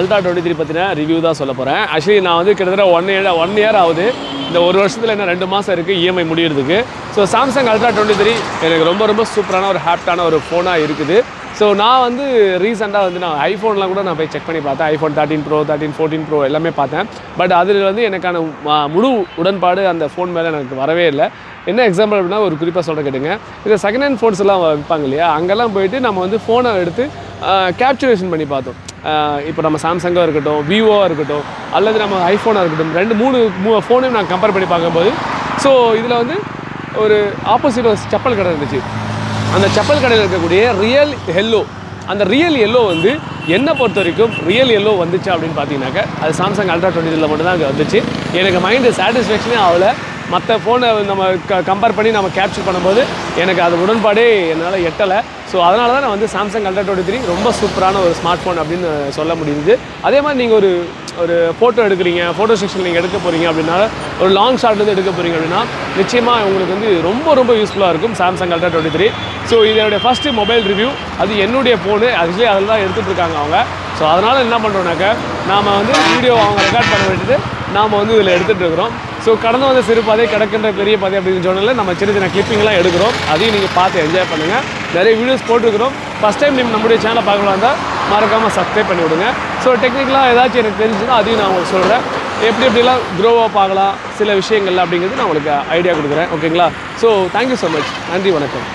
Ultra twenty three பற்றின review தான் சொல்ல போகிறேன் ஆக்சுவலி நான் வந்து கிட்டத்தட்ட ஒன் இயர் ஒன் இயர் ஆகுது. இந்த ஒரு வருஷத்தில் என்ன ரெண்டு மாதம் இருக்குது இஎம்ஐ முடியறதுக்கு. So Samsung ultra twenty three எனக்கு ரொம்ப ரொம்ப சூப்பரான ஒரு ஹாப்டான ஒரு ஃபோனாக இருக்குது. ஸோ நான் வந்து ரீசெண்டாக வந்து நான் ஐஃபோன்லாம் கூட நான் போய் செக் பண்ணி பார்த்தேன். IPhone thirteen pro thirteen fourteen pro எல்லாமே பார்த்தேன். பட் அதில் வந்து எனக்கான முழு உடன்பாடு அந்த ஃபோன் மேலே எனக்கு வரவே இல்லை. என்ன எக்ஸாம்பிள் அப்படின்னா ஒரு குறிப்பாக சொல்ல கேட்டுங்க. இந்த செகண்ட் ஹேண்ட் ஃபோன்ஸ் எல்லாம் விற்பாங்க இல்லையா? அங்கெல்லாம் போயிட்டு நம்ம வந்து ஃபோனை எடுத்து கேப்சுரேஷன் பண்ணி பார்த்தோம். இப்போ நம்ம சாம்சங்காக இருக்கட்டும் விவோவாக இருக்கட்டும் அல்லது நம்ம ஐஃபோனாக இருக்கட்டும் ரெண்டு மூணு மூ ஃபோனையும் நான் கம்பேர் பண்ணி பார்க்கும்போது ஸோ இதில் வந்து ஒரு ஆப்போசிட் ஒரு செப்பல் கடை இருந்துச்சு. அந்த செப்பல் கடையில் இருக்கக்கூடிய ரியல் எல்லோ அந்த ரியல் எல்லோ வந்து என்னை பொறுத்த வரைக்கும் ரியல் எல்லோ வந்துச்சு அப்படின்னு பார்த்தீங்கன்னாக்க அது சாம்சங் அல்ட்ரா டுவெண்ட்டியில் மட்டும்தான் அங்கே வந்துச்சு. எனக்கு மைண்டு சாட்டிஸ்ஃபேக்ஷனே ஆகலை. மற்ற ஃபோனை நம்ம க கம்பேர் பண்ணி நம்ம கேப்சர் பண்ணும்போது எனக்கு அது உடன்பாடே என்னால் எட்டலை. ஸோ அதனால தான் நான் வந்து சாம்சங் அல்ட்ரா டுவெண்ட்டி த்ரீ ரொம்ப சூப்பரான ஒரு ஸ்மார்ட் ஃபோன் அப்படின்னு சொல்ல முடியுது. அதே மாதிரி நீங்கள் ஒரு ஒரு ஃபோட்டோ எடுக்கிறீங்க ஃபோட்டோ செக்ஷன் நீங்கள் எடுக்க போகிறீங்க அப்படின்னா ஒரு லாங் ஷாட்லேருந்து எடுக்க போகிறீங்க அப்படின்னா நிச்சயமாக உங்களுக்கு வந்து ரொம்ப ரொம்ப யூஸ்ஃபுல்லாக இருக்கும் Samsung ultra twenty three so இதனுடைய ஃபஸ்ட்டு மொபைல் ரிவ்யூ அது என்னுடைய ஃபோனு ஆக்சுவலி அதில் தான் எடுத்துகிட்ருக்காங்க அவங்க. ஸோ அதனால் என்ன பண்ணுறோம்னாக்க நாம் வந்து வீடியோ அவங்க ரெக்கார்ட் பண்ண வேண்டியது நாம் வந்து இதில் எடுத்துகிட்டு இருக்கிறோம். ஸோ கடந்து வந்த சிறு பாதை கிடக்கின்ற பெரிய பாதை அப்படின்னு சொன்னதில் நம்ம சின்ன சின்ன கிளிப்பிங்லாம் எடுக்கிறோம். அதையும் நீங்கள் பார்த்து என்ஜாய் பண்ணுங்கள் நிறைய வீடியோஸ் போட்டுருக்கிறோம். ஃபஸ்ட் டைம் நீங்கள் நம்முடைய சேனலை பார்க்கலாம் இருந்தால் மறக்காமல் சப்ஸ்கிரைப் பண்ணி விடுங்க. ஸோ டெக்னிக்கலாக ஏதாச்சும் எனக்கு தெரிஞ்சுன்னா அதையும் நான் உங்களுக்கு சொல்கிறேன் எப்படி எப்படிலாம் க்ரோவாக பார்க்கலாம் சில விஷயங்கள் அப்படிங்கிறது நான் உங்களுக்கு ஐடியா கொடுக்குறேன். ஓகேங்களா ஸோ தேங்க்யூ ஸோ மச் நன்றி வணக்கம்.